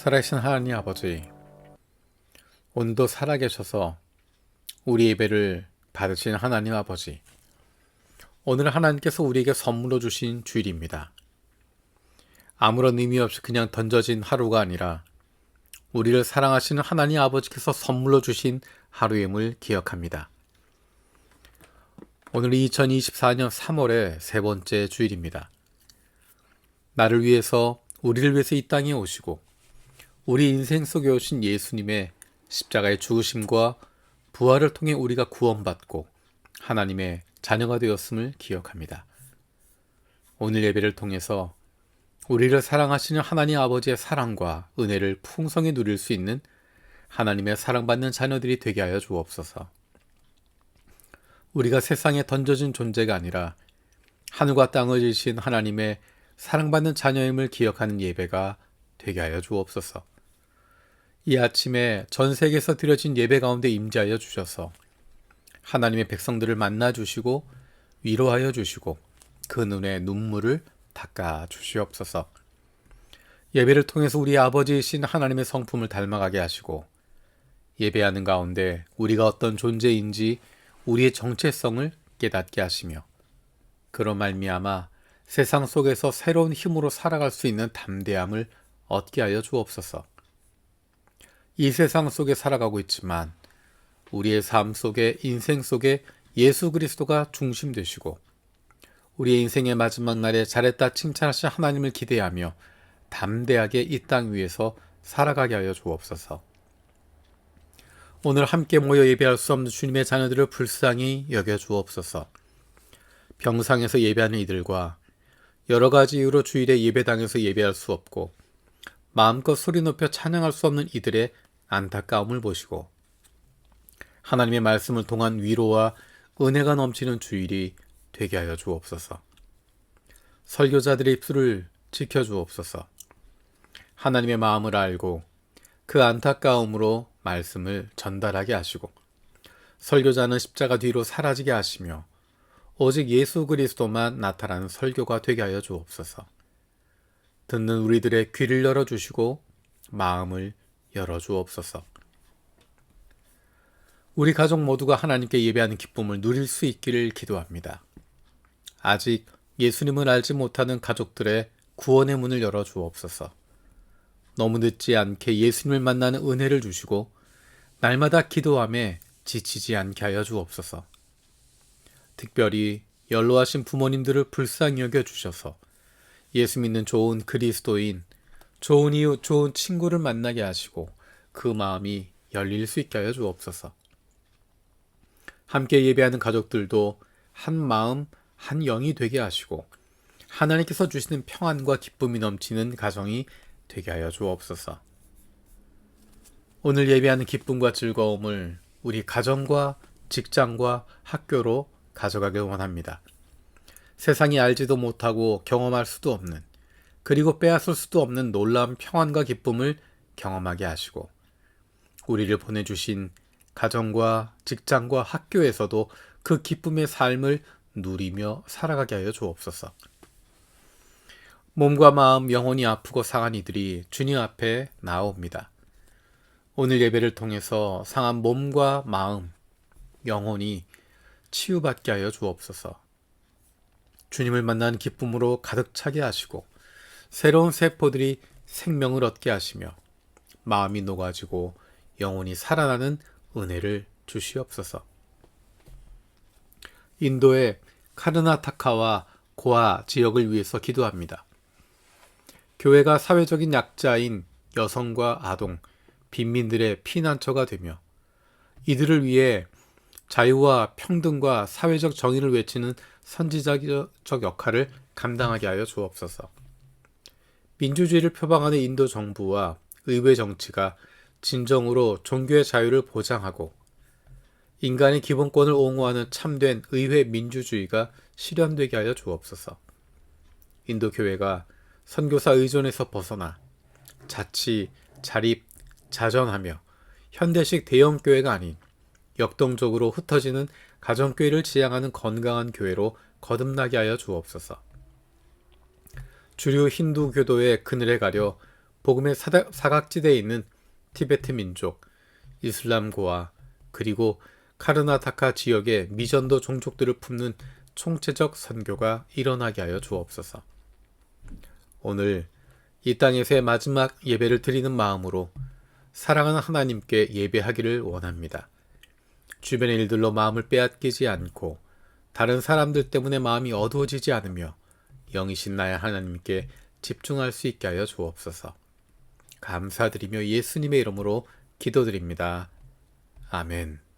살아계신 하나님 아버지, 오늘도 살아계셔서 우리 예배를 받으신 하나님 아버지, 오늘 하나님께서 우리에게 선물로 주신 주일입니다. 아무런 의미 없이 그냥 던져진 하루가 아니라 우리를 사랑하시는 하나님 아버지께서 선물로 주신 하루임을 기억합니다. 오늘 2024년 3월의 세 번째 주일입니다. 나를 위해서, 우리를 위해서 이 땅에 오시고, 우리 인생 속에 오신 예수님의 십자가의 죽으심과 부활을 통해 우리가 구원받고 하나님의 자녀가 되었음을 기억합니다. 오늘 예배를 통해서 우리를 사랑하시는 하나님 아버지의 사랑과 은혜를 풍성히 누릴 수 있는 하나님의 사랑받는 자녀들이 되게 하여 주옵소서. 우리가 세상에 던져진 존재가 아니라 하늘과 땅을 지으신 하나님의 사랑받는 자녀임을 기억하는 예배가 되게 하여 주옵소서. 이 아침에 전 세계에서 드려진 예배 가운데 임재하여 주셔서 하나님의 백성들을 만나 주시고 위로하여 주시고 그 눈에 눈물을 닦아 주시옵소서. 예배를 통해서 우리 아버지이신 하나님의 성품을 닮아가게 하시고 예배하는 가운데 우리가 어떤 존재인지 우리의 정체성을 깨닫게 하시며 그런 말미암아 세상 속에서 새로운 힘으로 살아갈 수 있는 담대함을 얻게 하여 주옵소서. 이 세상 속에 살아가고 있지만 우리의 삶 속에 인생 속에 예수 그리스도가 중심 되시고 우리의 인생의 마지막 날에 잘했다 칭찬하신 하나님을 기대하며 담대하게 이 땅 위에서 살아가게 하여 주옵소서. 오늘 함께 모여 예배할 수 없는 주님의 자녀들을 불쌍히 여겨 주옵소서. 병상에서 예배하는 이들과 여러 가지 이유로 주일에 예배당에서 예배할 수 없고 마음껏 소리 높여 찬양할 수 없는 이들의 안타까움을 보시고 하나님의 말씀을 통한 위로와 은혜가 넘치는 주일이 되게 하여 주옵소서. 설교자들의 입술을 지켜 주옵소서. 하나님의 마음을 알고 그 안타까움으로 말씀을 전달하게 하시고 설교자는 십자가 뒤로 사라지게 하시며 오직 예수 그리스도만 나타나는 설교가 되게 하여 주옵소서. 듣는 우리들의 귀를 열어 주시고 마음을 열어 주옵소서. 우리 가족 모두가 하나님께 예배하는 기쁨을 누릴 수 있기를 기도합니다. 아직 예수님을 알지 못하는 가족들의 구원의 문을 열어 주옵소서. 너무 늦지 않게 예수님을 만나는 은혜를 주시고 날마다 기도함에 지치지 않게 하여 주옵소서. 특별히 연로하신 부모님들을 불쌍히 여겨 주셔서 예수 믿는 좋은 그리스도인, 좋은 이웃, 좋은 친구를 만나게 하시고 그 마음이 열릴 수 있게 하여 주옵소서. 함께 예배하는 가족들도 한 마음, 한 영이 되게 하시고 하나님께서 주시는 평안과 기쁨이 넘치는 가정이 되게 하여 주옵소서. 오늘 예배하는 기쁨과 즐거움을 우리 가정과 직장과 학교로 가져가길 원합니다. 세상이 알지도 못하고 경험할 수도 없는 그리고 빼앗을 수도 없는 놀라운 평안과 기쁨을 경험하게 하시고 우리를 보내주신 가정과 직장과 학교에서도 그 기쁨의 삶을 누리며 살아가게 하여 주옵소서. 몸과 마음 영혼이 아프고 상한 이들이 주님 앞에 나옵니다. 오늘 예배를 통해서 상한 몸과 마음, 영혼이 치유받게 하여 주옵소서. 주님을 만난 기쁨으로 가득 차게 하시고 새로운 세포들이 생명을 얻게 하시며 마음이 녹아지고 영혼이 살아나는 은혜를 주시옵소서. 인도의 카르나타카와 고아 지역을 위해서 기도합니다. 교회가 사회적인 약자인 여성과 아동, 빈민들의 피난처가 되며 이들을 위해 자유와 평등과 사회적 정의를 외치는 선지자적 역할을 감당하게 하여 주옵소서. 민주주의를 표방하는 인도 정부와 의회 정치가 진정으로 종교의 자유를 보장하고 인간의 기본권을 옹호하는 참된 의회 민주주의가 실현되게 하여 주옵소서. 인도 교회가 선교사 의존에서 벗어나 자치, 자립, 자전하며 현대식 대형 교회가 아닌 역동적으로 흩어지는 가정교회를 지향하는 건강한 교회로 거듭나게 하여 주옵소서. 주류 힌두 교도의 그늘에 가려 복음의 사각지대에 있는 티베트 민족, 이슬람고와 그리고 카르나타카 지역의 미전도 종족들을 품는 총체적 선교가 일어나게 하여 주옵소서. 오늘 이 땅에서의 마지막 예배를 드리는 마음으로 사랑하는 하나님께 예배하기를 원합니다. 주변의 일들로 마음을 빼앗기지 않고 다른 사람들 때문에 마음이 어두워지지 않으며 영이신 나의 하나님께 집중할 수 있게 하여 주옵소서. 감사드리며 예수님의 이름으로 기도드립니다. 아멘.